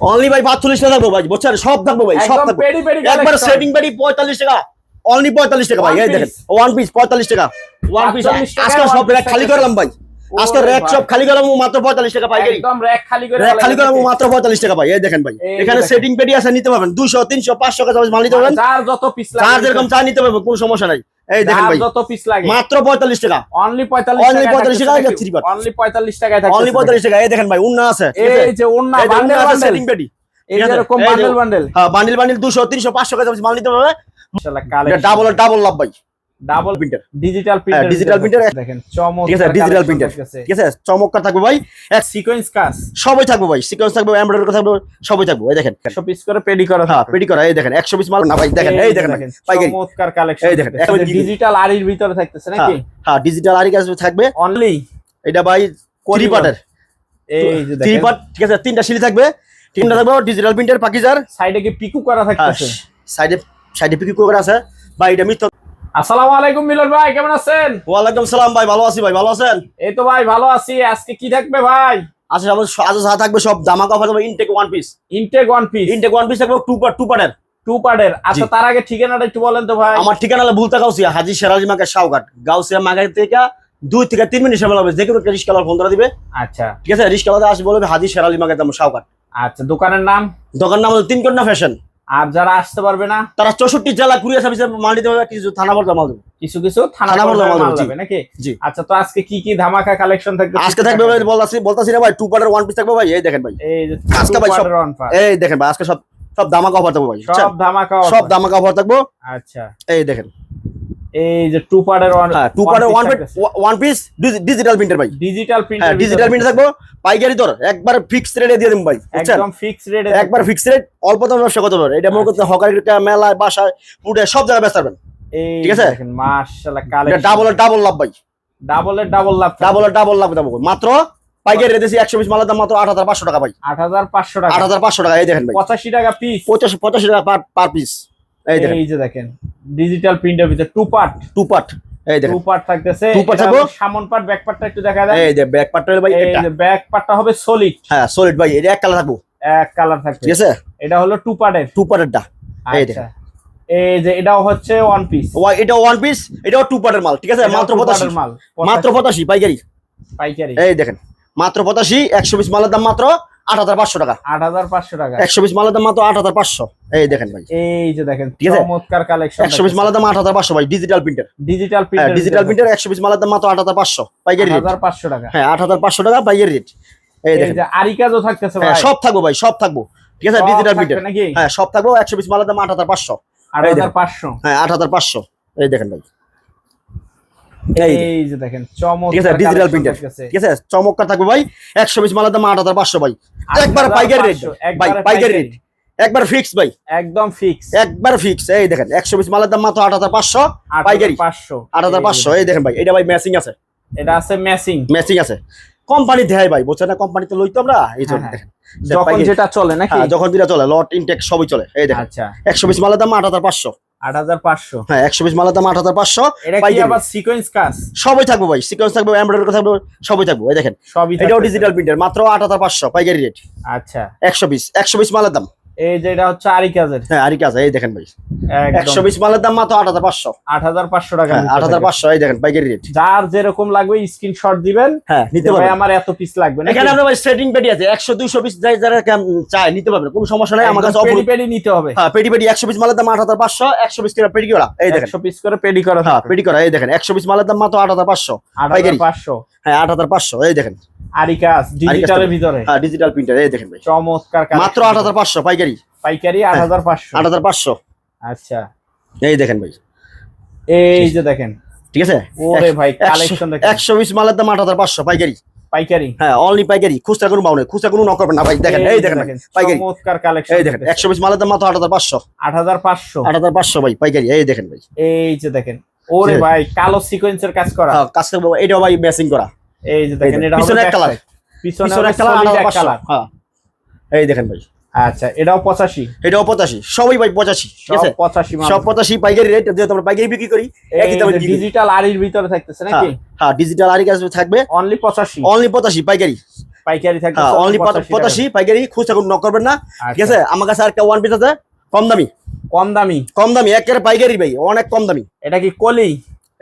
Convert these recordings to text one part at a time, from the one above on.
Only ভাই পাঁচচল্লিশ টাকা থাকব ভাই বুঝছেন সব থাকব ভাই সব থাকব। একবার। সেটিং পেডি পঁয়তাল্লিশ টাকা অনলি পঁয়তাল্লিশ টাকা ভাই এই দেখেন ওয়ান পিস পঁয়তাল্লিশ টাকা। ওয়ান পিস 45 টাকায় আজকে সব র্যাক খালি করলাম ভাই। আজকে র্যাক সব খালি করলাম মাত্র পঁয়তাল্লিশ টাকা পাই একদম র‍্যাক খালি করে র্যাক খালি করলাম মাত্র পঁয়তাল্লিশ টাকা পাই এই দেখেন ভাই। এখানে। সেটিং পেডি আছে নিতে পারবেন। দুশো তিনশো পাঁচশো কাছে মাল নিতে পারবেন। যার যত পিস চার যেরকম চা নিতে পারবেন কোনো সমস্যা নাই। এই দেখেন ভাই যত পিস লাগে। মাত্র পঁয়তাল্লিশ টাকা। অনলি 45 Only টাকা 45 টাকা এটা থ্রি পার্ট অনলি 45 টাকায় থাকে অনলি পঁয়তাল্লিশ টাকা এই দেখেন ভাই উন্না আছে। এই যে উন্না বান্ডেল আছে পেডি এই এরকম বান্ডেল বান্ডেল হ্যাঁ বান্ডিল বান্ডিল দুশো তিনশো পাঁচশো কাছে মাল নিতে পারবে কালেকশন ডাবল ডাবল লাভ ভাই। Double printer digital printer digital printer। দেখেন চমৎকার ঠিক আছে ডিজিটাল প্রিন্টার ঠিক আছে চমৎকার থাকবে ভাই। এক সিকোয়েন্স কাজ। সবাই থাকবে ভাই সিকোয়েন্স থাকবে এমব্রয়ডারি থাকবে সবাই থাকবে এই দেখেন। 100 পিস করে পেডি করা হ্যাঁ পেডি করা এই দেখেন একশো পিস মাল না ভাই দেখেন এই দেখেন পাইকারি। চমৎকার কালেকশন এই দেখেন, ডিজিটাল আরির ভিতরে থাকতেছে নাকি? হ্যাঁ ডিজিটাল আরি কাছে থাকবে। অনলি এটা ভাই থ্রি Polygon। পার্টের এই যে থ্রি দেখেন পার্ট ঠিক আছে তিনটা সিলি থাকবে। তিনটা থাকবে ডিজিটাল প্রিন্টার পাকিজার। সাইডে কি পিকু করা থাকতেছে? সাইডে সাইডে পিকি করে আছে। ভাই এটা মিথ্যা আসসালামু আলাইকুম মিলন ভাই কেমন আছেন? ওয়ালাইকুম সালাম ভাই ভালো আছি ভাই ভালো আছেন? এই তো ভাই ভালো আছি। আজকে কি থাকবে ভাই? আচ্ছা আজ যা থাকবে সব জামা কাপড় থাকবে intact one piece intact one piece intact one piece থাকবে টু পার্ট টু পার্টের টু পার্টের আচ্ছা তার আগে ঠিকানাটা একটু বলেন তো ভাই। আমার ঠিকানা হলো ভুলতা গাউসিয়া হাজি সেরাজি মাকে শাওঘাট গাউসিয়া মাগাই থেকে দুই থেকে তিন মিনিট সময় লাগবে। যে কোনো রিস্কালার ফোন ধরে দিবে। আচ্ছা। ঠিক আছে? রিস্কালাতে আসবে বলবে হাজি সেরালি মাকে দাম শাওঘাট আচ্ছা দোকানের নাম? দোকানের নাম হলো তিন কন্যা ফ্যাশন আর যারা আসতে পারবে না তারা চৌষট্টি জেলা কুরিয়ার সার্ভিসে মাল হবে কিছু থানা পর্যন্ত মাল দেবে। কিছু কিছু থানা পর্যায়ে মাল মাল নাকি? জি। আচ্ছা তো আজকে কি কি ধামাকা কালেকশন থাকবে? আজকে থাকবে ভাই বলতাছি বলতাছি না ভাই টু পার্টের ওয়ান পিস থাকবে ভাই এই দেখেন ভাই। এই আজকে ভাই সব-। এই দেখেন ভাই আজকে সব সব ধামাকা অফার থাকবে ভাই সব ধামাকা সব ধামাকা অফার থাকব। আচ্ছা। এই দেখেন। এই যে টু পার্টের ওয়ান টু পার্টের one one piece digital printer ভাই। ডিজিটাল প্রিন্টার ডিজিটাল প্রিন্টার থাকব। পাইকারি তোর একবার ফিক্স রেটে দিয়ে দিন ভাই একদম ফিক্স রেট একবার ফিক্স রেট অল্প দামে ব্যবসা করতে এটা মনে করতে হকার মেলায় বাসায় পুটে সব জায়গায় ব্যস্ত পারবেন ঠিক আছে? মাশাআল্লাহ কালেকশন ডাবল ডাবল লাভ ভাই। ডাবলের ডাবল লাভ ডাবল ডাবল লাভ দাম মাত্র পাইকারি একশো পিস মালের দাম মাত্র আট হাজার পাঁচশো টাকা ভাই। 8500 টাকা। আট হাজার পাঁচশো টাকা এই দেখেন ভাই। 85 টাকা পিস পঁচাশি পঁচাশি টাকা পার পার পিস এই দেখেন যে দেখেন। ডিজিটাল প্রিন্টার ভিতরে টু পার্ট টু পার্ট এই দেখেন। টু পার্ট থাকতেছে এটা থাকব। সামন পার্ট ব্যাক পার্টটা একটু দেখা দেন এই যে ব্যাক পার্টটা ভাই এই যে ব্যাক পার্টটা হবে সলিড হ্যাঁ সলিড ভাই এটা এক কালার থাকব। এক কালার থাকবে। ঠিক আছে? এটা হলো টু পার্টের টু। পার্টেরটা এই আচ্ছা। এই যে এটাও হচ্ছে ওয়ান পিস এটা ওয়ান পিস এটাও টু পার্টের মাল ঠিক আছে? মাত্র পঁচাশি। মাল। মাত্র পঁচাশি পাইকারি। পাইকারি। এই দেখেন। মাত্র পঁচাশি একশো পিস মালের দাম মাত্র আট হাজার পাঁচশো টাকা আট হাজার পাঁচশো টাকা একশো পিস মালের দাম মাত্র আট হাজার পাঁচশো এই দেখেন ভাই এই যে দেখেন ঠিক আছে? চমৎকার কালেকশন একশো পিস মালের দাম আট হাজার পাঁচশো ভাই ডিজিটাল প্রিন্টার ডিজিটাল হ্যাঁ প্রিন্টার ডিজিটাল প্রিন্টার একশো পিস মালের দাম মাত্র আট হাজার পাঁচশো পাইকারি রেট পাঁচশো টাকা হ্যাঁ আট হাজার পাঁচশো টাকা পাইকারি রেট এই এই দেখেন যে আরিকাজও থাকতেছে হ্যাঁ, ভাই সব থাকব ভাই সব থাকব ঠিক আছে ডিজিটাল প্রিন্টার হ্যাঁ সব থাকব একশো পিস মালের দাম আট হাজার পাঁচশো আট হাজার পাঁচশো হ্যাঁ আট হাজার পাঁচশো এই দেখেন ভাই এই যে। দেখেন ঠিক আছে ডিজিটাল collection প্রিন্টার ঠিক আছে চমৎকার থাকবে ভাই। মালের দাম একবার পাইকারি রেট ভাই পাইকারি রেট একবার ফিক্স ভাই। একদম ফিক্স একবার ফিক্স এই দেখেন মালের দাম মাত্র পাইকারি। পাঁচশো। আট হাজার পাঁচশো। এই দেখেন ভাই এটা ভাই ম্যাচিং আছে। এটা আছে ম্যাচিং ম্যাচিং আছে। কোম্পানি দেয় ভাই বুঝছেন না? কোম্পানিতে লইতো আমরা এই জন্য হ্যাঁ, দেখেন। যখন যেটা চলে নাকি? হ্যাঁ যখন যেটা চলে লট ইনটেক সবই চলে। এই দেখেন আচ্ছা। একশো পিস মালের দাম আট হাজার পাঁচশো। হাজার পাঁচশো আট হাজার পাঁচশো। হ্যাঁ একশো পিস মালের দাম আট হাজার পাঁচশো। এটা কি আবার সিকোয়েন্স কাজ? সবই থাকবে ভাই সিকোয়েন্স থাকবে এমব্রয়ডারি থাকবে সবই থাকবে এই দেখেন। সবই এটাও ডিজিটাল প্রিন্টার মাত্র আট হাজার পাঁচশো পাইকারি রেট আচ্ছা। একশো পিস একশো পিস মালের দাম। এই যে এটা হচ্ছে আরিকাজের হ্যাঁ আর কি এই দেখেন ভাই। একশো একদম পিস মালের দাম মাত্র আট হাজার পাঁচশো। টাকা হ্যাঁ আট হাজার পাঁচশো এই দেখেন পাইকারি রেট যার যেরকম লাগবে স্ক্রিনশট দিবেন। হ্যাঁ নিতে পারবেন। আমার এত পিস লাগবে নাকি? এখানে আপনার ভাই সেটিং পেটি আছে একশো দুইশো পিস যাই যারা চায় নিতে পারবেন কোনো সমস্যা নাই আমার কাছে পেডি পেডি নিতে হবে। হ্যাঁ পেটি পেটি একশো পিস মালের দাম আট হাজার পাঁচশো একশো পিস করে পেটি করা এই দেখেন। একশো পিস করে পেডি করা হ্যাঁ পেটি করা এই দেখেন একশো পিস মালের দাম মাত্র আট হাজার পাঁচশো আট পাইকারি। হাজার পাঁচশো। হ্যাঁ আট হাজার পাঁচশো এই দেখেন। আরিকাজ ডিজিটালের ভিতরে। হ্যাঁ ডিজিটাল প্রিন্টার এই দেখেন ভাই। চমৎকার collection। মাত্র আট হাজার পাঁচশো পাইকারি। পাইকারি আট হাজার পাঁচশো। আট হাজার পাঁচশো। আচ্ছা। এই দেখেন ভাই। এই যে দেখেন। ঠিক আছে? ওরে ভাই কালেকশন দেখেন। একশো পিস মালের দাম আট হাজার পাঁচশো পাইকারি। পাইকারি? হ্যাঁ অনলি পাইকারি। খুচরা কোনো নেই খুচরা কোনো নক করবেন না ভাই। দেখেন এই দেখেন পাইকারি। চমৎকার কালেকশন এই দেখেন একশো পিস মালের দাম মাত্র আট হাজার পাঁচশো। আট হাজার পাঁচশো। আট হাজার পাঁচশো ভাই পাইকারি। এই দেখেন ভাই। এই যে দেখেন। ওরে ভাই কালো সিকোয়েন্সের কাজ করা। হ্যাঁ কাজ থাকবে এটাও ভাই ম্যাচিং করা। এই যে দেখেন এটা পিছনে এক কালার। পিছনে এক কালার হাজার পাঁচশো। হ্যাঁ। এই দেখেন ভাই। আচ্ছা এটাও পঁচাশি। এটাও পঁচাশি। সবই ভাই পঁচাশি ঠিক আছে? পঁচাশি সব পঁচাশি পাইকারি রেট যেহেতু আমরা পাইকারি বিক্রি করি একই দামে ডিজিটাল আরির ভিতরে থাকতেছে নাকি? হ্যাঁ ডিজিটাল আরি কাজ থাকবে। অনলি পঁচাশি। অনলি পঁচাশি পাইকারি। পাইকারি থাকবে হ্যাঁ অনলি পঁচাশি পাইকারি খুচরা কোনো নক করবেন না ঠিক আছে? আমার কাছে আরেকটা ওয়ান পিস আছে কম দামি। কম দামি। কম দামি একেবারে পাইকারি ভাই অনেক কম দামি। এটা কি কলি?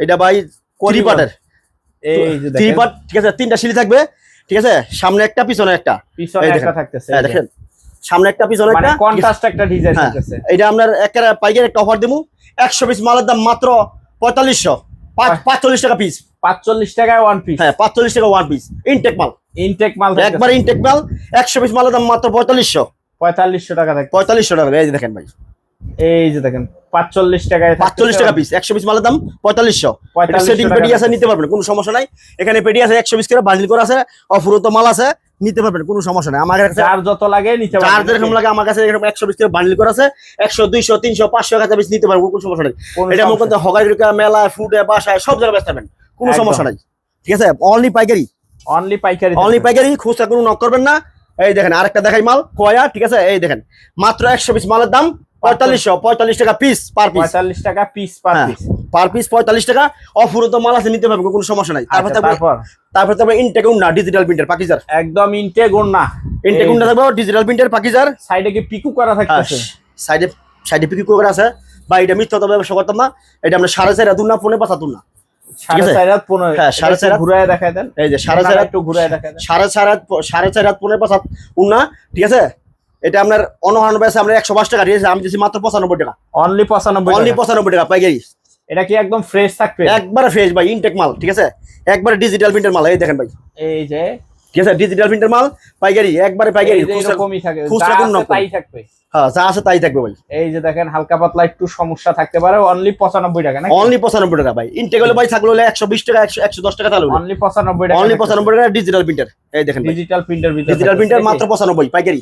এটা ভাই কলি পার্টের এই যে থ্রি পার্ট ঠিক আছে তিনটা সিঁড়ি থাকবে ঠিক আছে সামনে একটা পিছনে একটা। পিছনে একটা থাকতেছে হ্যাঁ। দেখেন সামনে একটা পিছনে মানে একটা কন্ট্রাস্ট একটা ডিজাইন হ্যাঁ। থাকতেছে এটা আপনার একেবারে পাইকারি একটা অফার দেবো একশো পিস মালের দাম মাত্র পঁয়তাল্লিশশো। পাঁচ আহ। পাঁচচল্লিশ টাকা পিস পাঁচচল্লিশ টাকায় ওয়ান পিস হ্যাঁ পাঁচচল্লিশ টাকা ওয়ান পিস ইনটেক মাল। ইনটেক মাল একবার ইনটেক মাল একশো পিস মালের দাম মাত্র পঁয়তাল্লিশশো। পঁয়তাল্লিশশো টাকা থাকবে পঁয়তাল্লিশশো টাকা এই যে দেখেন ভাই। এই যে দেখেন। পাঁচচল্লিশ টাকায় পাঁচচল্লিশ টাকা পিস একশো পিস মালের দাম পঁয়তাল্লিশশো। সেটিং পেটি আছে নিতে পারবেন কোনো সমস্যা নাই। এখানে পেটি আছে একশো পিস করে বান্ডিল করে আছে অফুরত মাল আছে নিতে পারবেন কোনো সমস্যা নাই। আমার কাছে যার যত লাগে নিতে চার যেরকম লাগে আমার কাছে এরকম একশো পিস করে বান্ডিল করে আছে একশো দুইশো তিনশো পাঁচশো কাছে পিস নিতে পারবেন কোনো সমস্যা নেই। এটা মনে করতে হগাই মেলা ফুডে বাসায় সব জায়গায় ব্যস্ত পাবেন কোনো সমস্যা নাই। ঠিক আছে? অনলি পাইকারি। অনলি পাইকারি অনলি পাইকারি খুচরা কোনো নক করবেন না। এই দেখেন আরেকটা দেখাই মাল। কয়া ঠিক আছে? এই দেখেন মাত্র একশো পিস মালের দাম পঁয়তাল্লিশশো পঁয়তাল্লিশ টাকা পিস পার পিস পঁয়তাল্লিশ টাকা পিস পার হ্যাঁ। পিস পার পিস পঁয়তাল্লিশ টাকা। অফুরত মাল আছে নিতে কোনো সমস্যা নাই। তারপর থাকবে তারপর তারপর? ইনটেক উন্না ডিজিটাল প্রিন্টার পাকিজার। একদম ইনটেক না ইনটেক থাকবে ডিজিটাল প্রিন্টার পাকিজার। সাইডে কি পিকু করা থাকতেছে? সাইডে সাইডে পিকি করে আছে। বা এটা মিথ্যা তো ব্যবসা করতাম না। এটা আমরা সাড়ে চার হাতুন না ফোনে পাঁচ না সাড়ে চার হাত পনেরো হ্যাঁ, সাড়ে চার হাত। ঘুরে দেখায় দেন। এই যে সাড়ে চার ওনারা হাত একটু ঘুরে দেখায় দেন। সাড়ে সাড়ে চার হাত পনেরো পাঁচ উন্না। ঠিক আছে? এটা আপনার অনহান আছে আমরা একশো পাঁচ টাকা দিয়েছি আমি দিয়েছি মাত্র পঁচানব্বই টাকা। অনলি পঁচানব্বই অনলি টাকা। পঁচানব্বই টাকা পাইকারি। এটা কি একদম ফ্রেশ থাকবে? একবারে ফ্রেশ ভাই ইনটেক মাল ঠিক আছে? একবারে ডিজিটাল প্রিন্টের মাল এই দেখেন ভাই। এই যে ঠিক আছে? ডিজিটাল প্রিন্টার মাল পাইকারি একবারে পাইকারি এরকমই থাকে। খুচরা কোনো। তাই থাকবে। হ্যাঁ যা আছে তাই থাকবে ভাই। এই যে দেখেন হালকা পাতলা একটু সমস্যা থাকতে পারে। অনলি পঁচানব্বই টাকা না অনলি পঁচানব্বই টাকা ভাই। ইনটেক হলে ভাই থাকলে হলে টাকা একশো একশো দশ টাকা তাহলে অনলি পঁচানব্বই টাকা অনলি পঁচানব্বই টাকা ডিজিটাল প্রিন্টার এই দেখেন ডিজিটাল প্রিন্টার ডিজিটাল প্রিন্টার মাত্র পঁচানব্বই পাইকারি।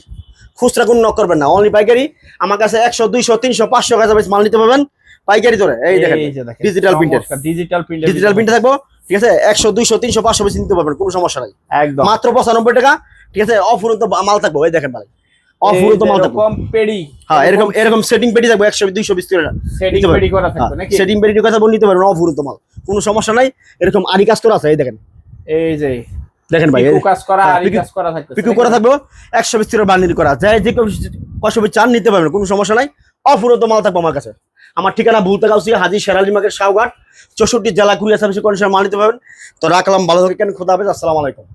খুচরা কোনো নক করবেন না। অনলি পাইকারি। আমার কাছে একশো দুইশো তিনশো পাঁচশো কাছে মাল নিতে পারবেন। পাইকারি ধরে। এই দেখেন digital printer। Digital printer digital printer থাকব। ঠিক আছে? একশো দুইশো তিনশো পাঁচশো বেশি নিতে পারবেন কোনো সমস্যা নাই। একদম। মাত্র পঁচানব্বই টাকা ঠিক আছে? অফুরন্ত মাল থাকব এই দেখেন ভাই। অফুরন্ত মাল থাকব। পেডি হ্যাঁ এরকম এরকম সেটিং পেটি থাকব একশো দুইশো বিশ সেটিং পেডি করা থাকবে সেটিং পেটি কথা বলে নিতে পারবেন অফুরন্ত মাল। কোনো সমস্যা নাই। এরকম আরি কাজ আছে এই দেখেন। এই যে দেখেন ভাই কাজ করা হ্যাঁ, আর পিকু- কাজ করা থাকবে পিকু করা থাকব একশো বিশ বান্ডিল করা। যায় যে কষ্ট চান নিতে পারবেন কোনো সমস্যা নাই। অফুরন্ত মাল থাকব আমার কাছে। আমার ঠিকানা ভুলতে গাউসি, হাজি শেরালি মার্কেট শাহঘাট চৌষট্টি জেলা কুরিয়া সার্ভিস কন্ডিশন মাল নিতে পারবেন তো রাখলাম, ভালো থাকেন, খোদা হাফেজ, আসসালামু আলাইকুম।